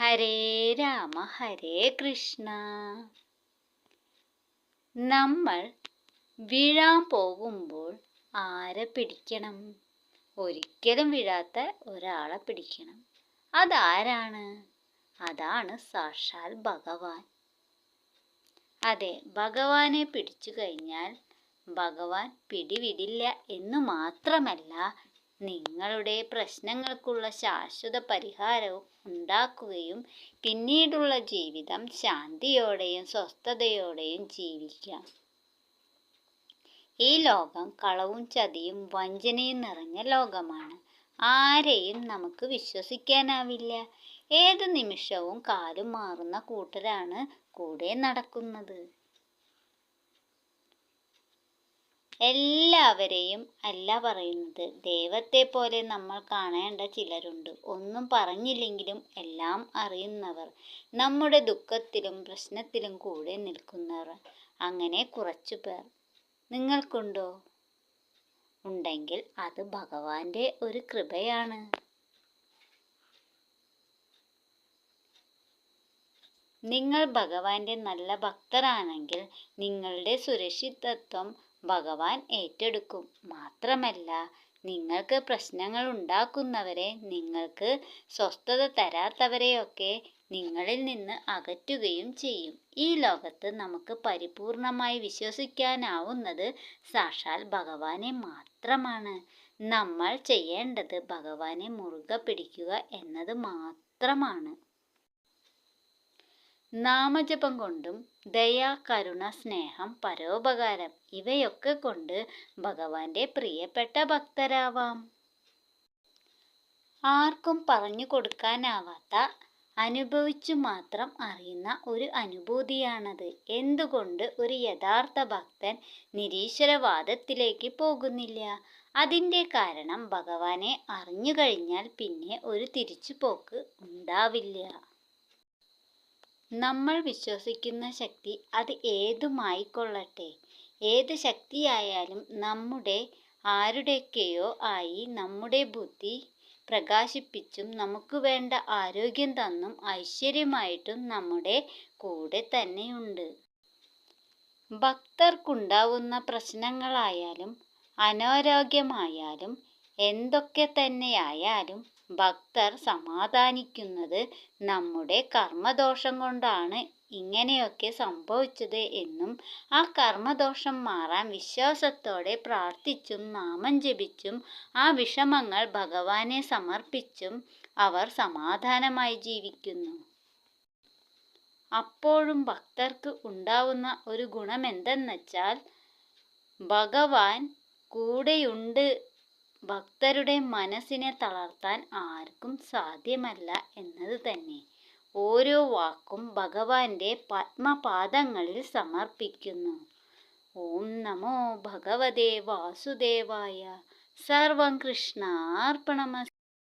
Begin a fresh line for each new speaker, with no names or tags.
ഹരേ രാമ ഹരേ കൃഷ്ണ. നമ്മൾ വീഴാൻ പോകുമ്പോൾ ആരെ പിടിക്കണം? ഒരിക്കലും വീഴാത്ത ഒരാളെ പിടിക്കണം. അതാരാണ്? അതാണ് സാക്ഷാൽ ഭഗവാൻ. അതെ ഭഗവാനെ പിടിച്ചു കഴിഞ്ഞാൽ ഭഗവാൻ പിടിവിടില്ല എന്ന് മാത്രമല്ല നിങ്ങളുടെ പ്രശ്നങ്ങൾക്കുള്ള ശാശ്വത പരിഹാരവും ഉണ്ടാക്കുകയും പിന്നീടുള്ള ജീവിതം ശാന്തിയോടെയും സ്വസ്ഥതയോടെയും ജീവിക്കാം. ഈ ലോകം കളവും ചതിയും വഞ്ചനയും നിറഞ്ഞ ലോകമാണ്. ആരെയും നമുക്ക് വിശ്വസിക്കാനാവില്ല. ഏത് നിമിഷവും കാലും മാറുന്ന കൂട്ടരാണ് കൂടെ നടക്കുന്നത്. എല്ലാവരെയും അല്ല പറയുന്നത്. ദൈവത്തെ പോലെ നമ്മൾ കാണേണ്ട ചിലരുണ്ട്. ഒന്നും പറഞ്ഞില്ലെങ്കിലും എല്ലാം അറിയുന്നവർ നമ്മുടെ ദുഃഖത്തിലും പ്രശ്നത്തിലും കൂടെ നിൽക്കുന്നവർ. അങ്ങനെ കുറച്ചു പേർ നിങ്ങൾക്കുണ്ടോ? ഉണ്ടെങ്കിൽ അത് ഭഗവാന്റെ ഒരു കൃപയാണ്. നിങ്ങൾ ഭഗവാന്റെ നല്ല ഭക്തരാണെങ്കിൽ നിങ്ങളുടെ സുരക്ഷിതത്വം ഭഗവാൻ ഏറ്റെടുക്കും. മാത്രമല്ല നിങ്ങൾക്ക് പ്രശ്നങ്ങൾ ഉണ്ടാക്കുന്നവരെ നിങ്ങൾക്ക് സ്വസ്ഥത തരാത്തവരെയൊക്കെ നിങ്ങളിൽ നിന്ന് അകറ്റുകയും ചെയ്യും. ഈ ലോകത്ത് നമുക്ക് പരിപൂർണമായി വിശ്വസിക്കാനാവുന്നത് സാക്ഷാൽ ഭഗവാനെ മാത്രമാണ്. നമ്മൾ ചെയ്യേണ്ടത് ഭഗവാനെ മുറുകെ പിടിക്കുക എന്നത് മാത്രമാണ്. നാമജപം കൊണ്ടും ദയ കരുണ സ്നേഹം പരോപകാരം ഇവയൊക്കെ കൊണ്ട് ഭഗവാന്റെ പ്രിയപ്പെട്ട ഭക്തരാവാം. ആർക്കും പറഞ്ഞു കൊടുക്കാനാവാത്ത അനുഭവിച്ചു മാത്രം അറിയുന്ന ഒരു അനുഭൂതിയാണത്. എന്തുകൊണ്ട് ഒരു യഥാർത്ഥ ഭക്തൻ നിരീശ്വരവാദത്തിലേക്ക് പോകുന്നില്ല? അതിന്റെ കാരണം ഭഗവാനെ അറിഞ്ഞു കഴിഞ്ഞാൽ പിന്നെ ഒരു തിരിച്ചുപോക്ക് ഉണ്ടാവില്ല. നമ്മൾ വിശ്വസിക്കുന്ന ശക്തി അത് ഏതുമായിക്കൊള്ളട്ടെ? ഏത് ശക്തിയായാലും നമ്മുടെ ആരുടെയൊക്കെയോ ആയി നമ്മുടെ ബുദ്ധി പ്രകാശിപ്പിച്ചും നമുക്ക് വേണ്ട ആരോഗ്യം തന്നും ഐശ്വര്യമായിട്ടും നമ്മുടെ കൂടെ തന്നെയുണ്ട്. ഭക്തർക്കുണ്ടാവുന്ന പ്രശ്നങ്ങളായാലും അനാരോഗ്യമായാലും എന്തൊക്കെ തന്നെയായാലും ഭക്തർ സമാധാനിക്കുന്നത് നമ്മുടെ കർമ്മദോഷം കൊണ്ടാണ് ഇങ്ങനെയൊക്കെ സംഭവിച്ചത് എന്നും ആ കർമ്മദോഷം മാറാൻ വിശ്വാസത്തോടെ പ്രാർത്ഥിച്ചും നാമം ജപിച്ചും ആ വിഷമങ്ങൾ ഭഗവാനെ സമർപ്പിച്ചും അവർ സമാധാനമായി ജീവിക്കുന്നു. അപ്പോഴും ഭക്തർക്ക് ഉണ്ടാവുന്ന ഒരു ഗുണമെന്തെന്നുവെച്ചാൽ ഭഗവാൻ കൂടെയുണ്ട് ഭക്തരുടെ മനസ്സിനെ തളർത്താൻ ആർക്കും സാധ്യമല്ല എന്നത് തന്നെ. ഓരോ വാക്കും ഭഗവാന്റെ പത്മപാദങ്ങളിൽ സമർപ്പിക്കുന്നു. ഓം നമോ ഭഗവതേ വാസുദേവായ. സർവം കൃഷ്ണാർപ്പണമസ്തു